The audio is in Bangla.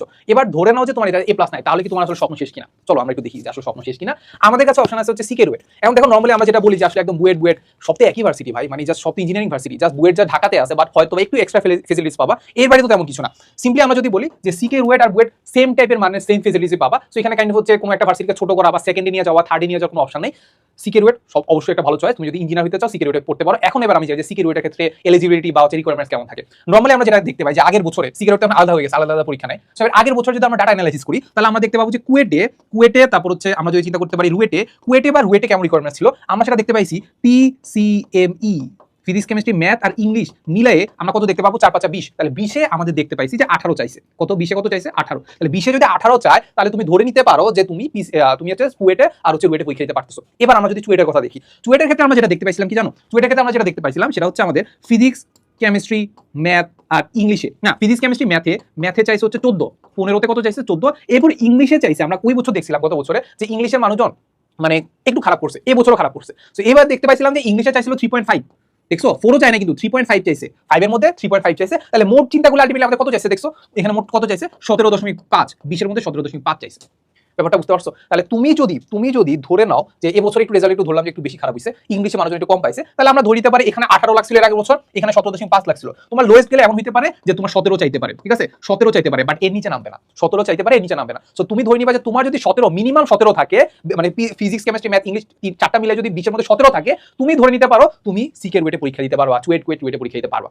দিচ্ছ এবার ধরে নাও যে তোমার এটা এ প্লাস নাই, তাহলে কি তোমার আসলে স্বপ্ন শেষ কিনা? চলো, আমরা একটু দেখি যে আসলে স্বপ্ন শেষ কিনা। আমাদের কাছে অপশন আছে হচ্ছে সিকের ওয়েট এখন দেখো নর্মালি আমরা যেটা বলি যে আসলে একদম বুয়েট বুয়েট, সব তো একই ভার্সিটি ভাই মানে জাস্ট সব ইঞ্জিনিয়ারিং ভার্সিটি জাস্ট বুয়েট যা ঢাকাতে আছে বাট হয়তো একটু এক্সট্রা ফেসিলিটিস পাবা। এর বাইরে তো তেমন কিছু না। সিম্পলি আমরা যদি বলি যে সিকে রুয়েট আর বুয়েট সেম টাইপের মানে সেম ফেসিলিটি পাবা। সো এখানে কাইন্ড হচ্ছে কোনো একটা ভার্সিটিকে ছোট করা বা সেকেন্ডে নিয়ে যাওয়া থার্ডে নিয়ে যাওয়ার কোনো অপশন নেই। সিকিউরিট সব অবশ্যই একটা ভালো চয়েস তুমি যদি ইঞ্জিনিয়ার হতে চাও সিকিউরিটি পড়তে পারো। এখন এবার আমি চাই যে সিকিউরিটির ক্ষেত্রে এলিজিবিলিটি বা রিকোয়ারমেন্টস কেমন থাকে। নর্মালি আমরা যেটা দেখতে পাই যে আগের বছরে সিকিউরিটি আলাদা হয়ে গেছে, আলাদা আলাদা পরীক্ষা নেয়। সো আগের বছর যদি আমরা ডাটা অ্যানালাইসিস করি, তাহলে আমরা দেখতে পাবো যে কুয়েটে কুয়েটে তারপর হচ্ছে আমরা যদি চিন্তা করতে পারি রুয়েটে কুয়েটে বা রুয়েটে কেমন রিকোয়ারমেন্টস ছিল, আমরা সেটা দেখতে পাইছি P C M E physics chemistry math আর ইংলিশ মিলিয়ে আমরা কত দেখতে পাবো? চার পাঁচা বিশ। তাহলে বিশে আমাদের দেখতে পাইছি যে আঠারো চাইছে। কত? বিশে কত চাইছে? আঠারো। তাহলে বিশে যদি আঠারো চায়, তাহলে তুমি ধরে নিতে পারো যে তুমি তুমি হচ্ছে কুয়েটে আর হচ্ছে রুয়েটে পরীক্ষা দিতে পারতেছো। এবার আমরা যদি চুয়েটের কথা দেখি। চুয়েটের ক্ষেত্রে আমরা যেটা দেখতে পাইছিলাম কি জানো? চুয়েটের ক্ষেত্রে আমরা যেটা দেখতে পাইছিলাম সেটা হচ্ছে আমাদের ফিজিক্স কেমিস্ট্রি ম্যাথ আর ইংলিশে না ফিজিক্স কেমিস্ট্রি ম্যাথে ম্যাথে চাইছে হচ্ছে চোদ্দ। পনেরোতে কত চাইছে? চোদ্দ। এরপর ইংলিশে চাইছে। আমরা ওই বছর দেখছিলাম গত বছরে? যে ইংলিশের মানুষজন মানে একটু খারাপ করছে। এবছরও খারাপ করছে। তো এবার দেখতে পাইছিলাম যে ইংলিশে চাইছিল থ্রি পয়েন্ট ফাইভ দেখছ? ফোরও চাই না কিন্তু থ্রি পয়েন্ট ফাইভ চাইছে। ফাইভের মধ্যে থ্রি পয়েন্ট ফাইভ চাইছে। তাহলে মোট চিন্তাগুলো আলটিমেটলি আমাদের কত চাইছে, দেখছ? এখানে মোট কত চাইছে? সতেরো দশমিক পাঁচ, বিশের মধ্যে সতেরো দশমিক পাঁচ চাইছে। ব্যাপারটা বুঝতে পারছ? তাহলে তুমি যদি তুমি যদি ধরে নাও যে এবছর একটু রেজাল্ট একটু ধরলাম যে একটু বেশি খারাপ হয়েছে ইংলিশে মানুষজন একটু কম পাইছে, তাহলে আমরা ধরে নিতে পারি এখানে আঠারো লাখ ছিল এর আগের বছর, এখানে সতেরো দশমিক পাঁচ লাখ ছিল। তোমার লোয়েস্ট গেলে এমন হতে পারে যে তোমার সতেরো চাইতে পারে, ঠিক আছে? সতেরো চাইতে পারে বাট এর নিচে নামবে না। সতেরো চাইতে পারে, এর নিচে নামবে না। সো তুমি ধরে নিবা যে তোমার যদি সতেরো মিনিমাম সতেরো থাকে মানে ফিজিক্স কেমিস্ট্রি ম্যাথ ইংলিশ চারটা মিলে যদি বিশের মধ্যে সতেরো থাকে, তুমি ধরে নিতে পারো, তুমি সিকের ওয়েটে পরীক্ষা দিতে পারো চুয়েট কুয়েট ওয়েটে পরীক্ষা দিতে পারো